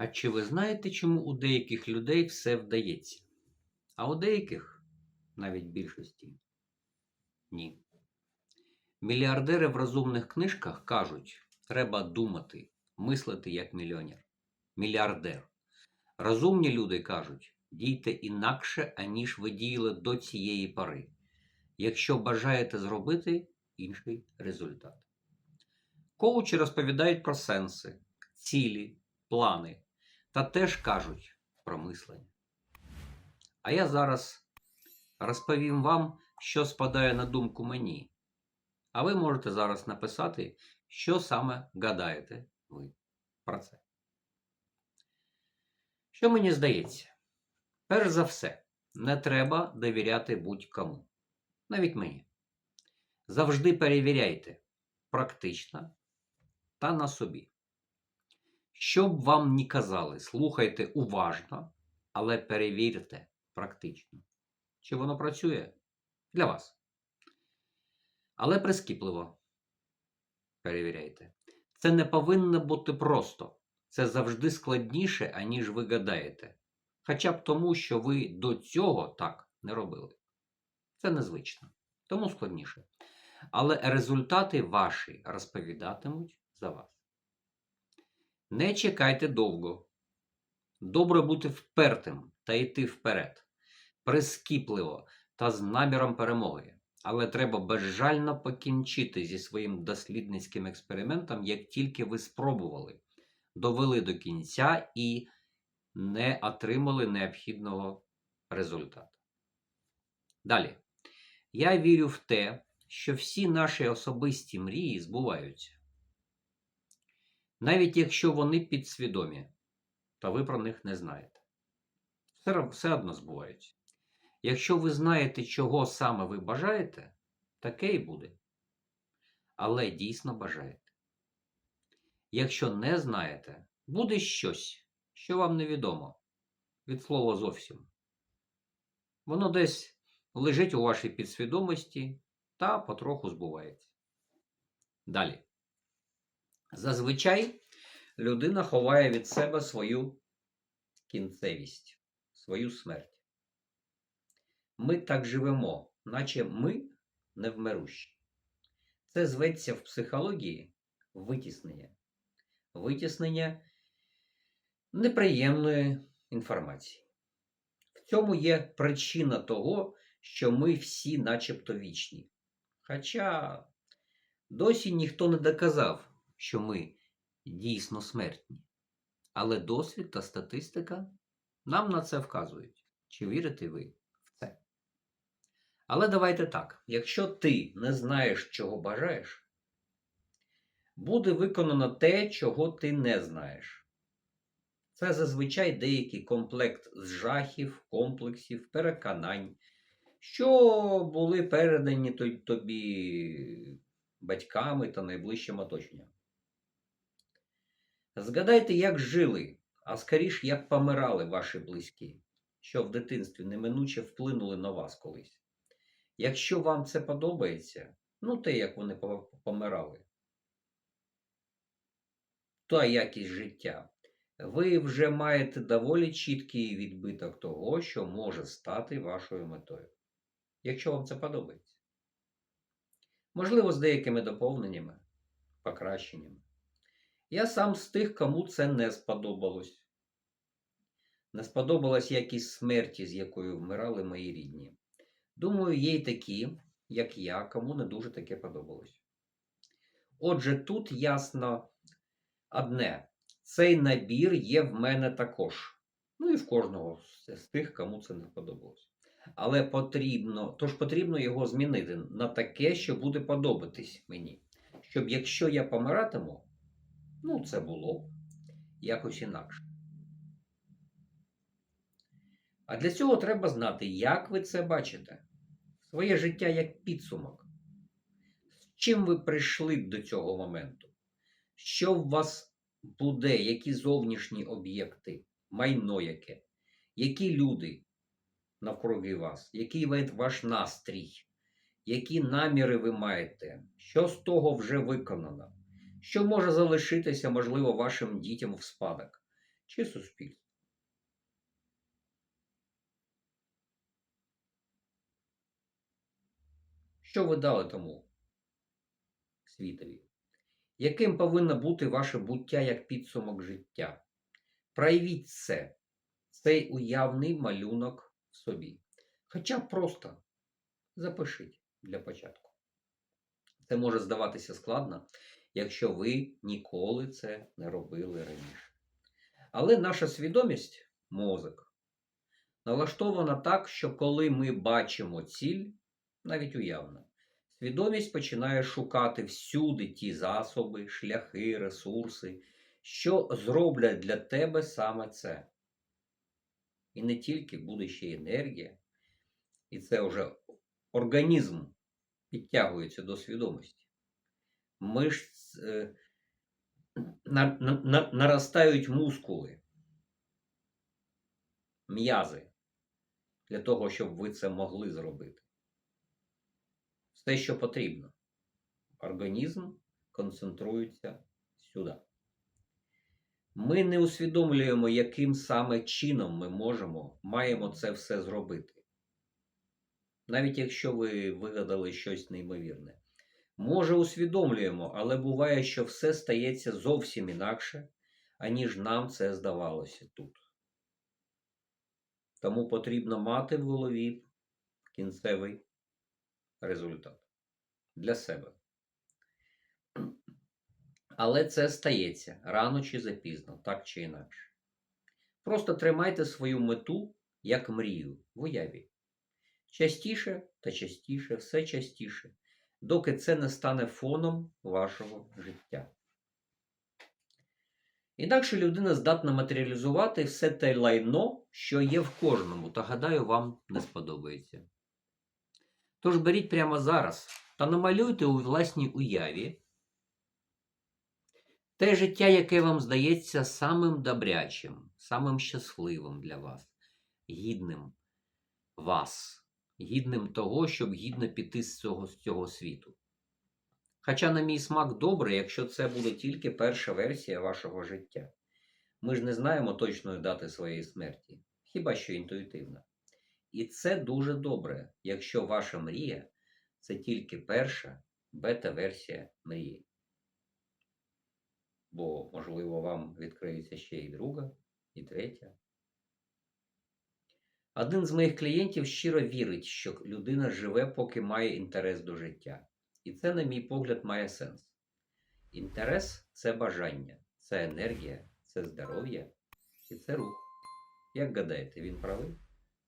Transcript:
А чи ви знаєте, чому у деяких людей все вдається? А у деяких, навіть більшості, ні. Мільярдери в розумних книжках кажуть, треба думати, мислити як мільйонер. Мільярдер. Розумні люди кажуть, дійте інакше, аніж ви діяли до цієї пори, якщо бажаєте зробити інший результат. Коучі розповідають про сенси, цілі, плани та теж кажуть про мислення. А я зараз розповім вам, що спадає на думку мені. А ви можете зараз написати, що саме гадаєте ви про це. Що мені здається? Перш за все, не треба довіряти будь-кому. Навіть мені. Завжди перевіряйте практично та на собі. Що б вам ні казали, слухайте уважно, але перевірте практично, чи воно працює для вас. Але прискіпливо перевіряйте. Це не повинно бути просто. Це завжди складніше, аніж ви гадаєте. Хоча б тому, що ви до цього так не робили. Це незвично, тому складніше. Але результати ваші розповідатимуть за вас. Не чекайте довго. Добре бути впертим та йти вперед, прискіпливо та з наміром перемоги. Але треба безжально покінчити зі своїм дослідницьким експериментом, як тільки ви спробували, довели до кінця і не отримали необхідного результату. Далі. Я вірю в те, що всі наші особисті мрії збуваються. Навіть якщо вони підсвідомі, та ви про них не знаєте. Все, все одно збуваються. Якщо ви знаєте, чого саме ви бажаєте, таке і буде. Але дійсно бажаєте. Якщо не знаєте, буде щось, що вам невідомо. Від слова зовсім. Воно десь лежить у вашій підсвідомості та потроху збувається. Далі. Зазвичай людина ховає від себе свою кінцевість, свою смерть. Ми так живемо, наче ми невмирущі. Це зветься в психології витіснення. Витіснення неприємної інформації. В цьому є причина того, що ми всі начебто вічні. Хоча досі ніхто не доказав, що ми дійсно смертні. Але досвід та статистика нам на це вказують. Чи вірите ви в це? Але давайте так: якщо ти не знаєш, чого бажаєш, буде виконано те, чого ти не знаєш. Це зазвичай деякий комплект з жахів, комплексів, переконань, що були передані тобі батьками та найближчим оточенням. Згадайте, як жили, а скоріш, як помирали ваші близькі, що в дитинстві неминуче вплинули на вас колись. Якщо вам це подобається, ну те, як вони помирали, та якість життя, ви вже маєте доволі чіткий відбиток того, що може стати вашою метою. Якщо вам це подобається. Можливо, з деякими доповненнями, покращеннями. Я сам з тих, кому це не сподобалось. Не сподобалась якість смерті, з якою вмирали мої рідні. Думаю, є й такі, як я, кому не дуже таке подобалось. Отже, тут ясно одне: цей набір є в мене також. Ну і в кожного з тих, кому це не сподобалось. Але потрібно, тож потрібно його змінити на таке, що буде подобатись мені. Щоб якщо я помиратиму, ну, це було якось інакше. А для цього треба знати, як ви це бачите. Своє життя як підсумок. З чим ви прийшли до цього моменту? Що в вас буде, які зовнішні об'єкти, майно яке, які люди навкруги вас, який ваш настрій, які наміри ви маєте, що з того вже виконано, що може залишитися, можливо, вашим дітям в спадок, чи суспільство. Що ви дали тому світові? Яким повинно бути ваше буття як підсумок життя? Проявіть це, цей уявний малюнок в собі. Хоча просто запишіть для початку. Це може здаватися складно, якщо ви ніколи це не робили раніше. Але наша свідомість, мозок, налаштована так, що коли ми бачимо ціль, навіть уявно, свідомість починає шукати всюди ті засоби, шляхи, ресурси, що зроблять для тебе саме це. І не тільки буде ще енергія, і це вже організм підтягується до свідомості. Мишць, е, на, на, на, наростають мускули, м'язи для того, щоб ви це могли зробити. Все, що потрібно. Організм концентрується сюди. Ми не усвідомлюємо, яким саме чином ми можемо, маємо це все зробити. Навіть якщо ви вигадали щось неймовірне. Може, усвідомлюємо, але буває, що все стається зовсім інакше, аніж нам це здавалося тут. Тому потрібно мати в голові кінцевий результат для себе. Але це стається рано чи запізно, так чи інакше. Просто тримайте свою мету як мрію в уяві. Частіше та частіше, все частіше, доки це не стане фоном вашого життя. Інакше людина здатна матеріалізувати все те лайно, що є в кожному, та гадаю, вам не сподобається. Тож беріть прямо зараз та намалюйте у власній уяві те життя, яке вам здається самим добрячим, самим щасливим для вас, гідним вас, гідним того, щоб гідно піти з цього, з цього світу. Хоча, на мій смак, добре, якщо це буде тільки перша версія вашого життя. Ми ж не знаємо точної дати своєї смерті, хіба що інтуїтивно. І це дуже добре, якщо ваша мрія це тільки перша бета-версія мрії. Бо, можливо, вам відкриється ще і друга, і третя. Один з моїх клієнтів щиро вірить, що людина живе, поки має інтерес до життя. І це, на мій погляд, має сенс. Інтерес це бажання, це енергія, це здоров'я і це рух. Як гадаєте, він правий?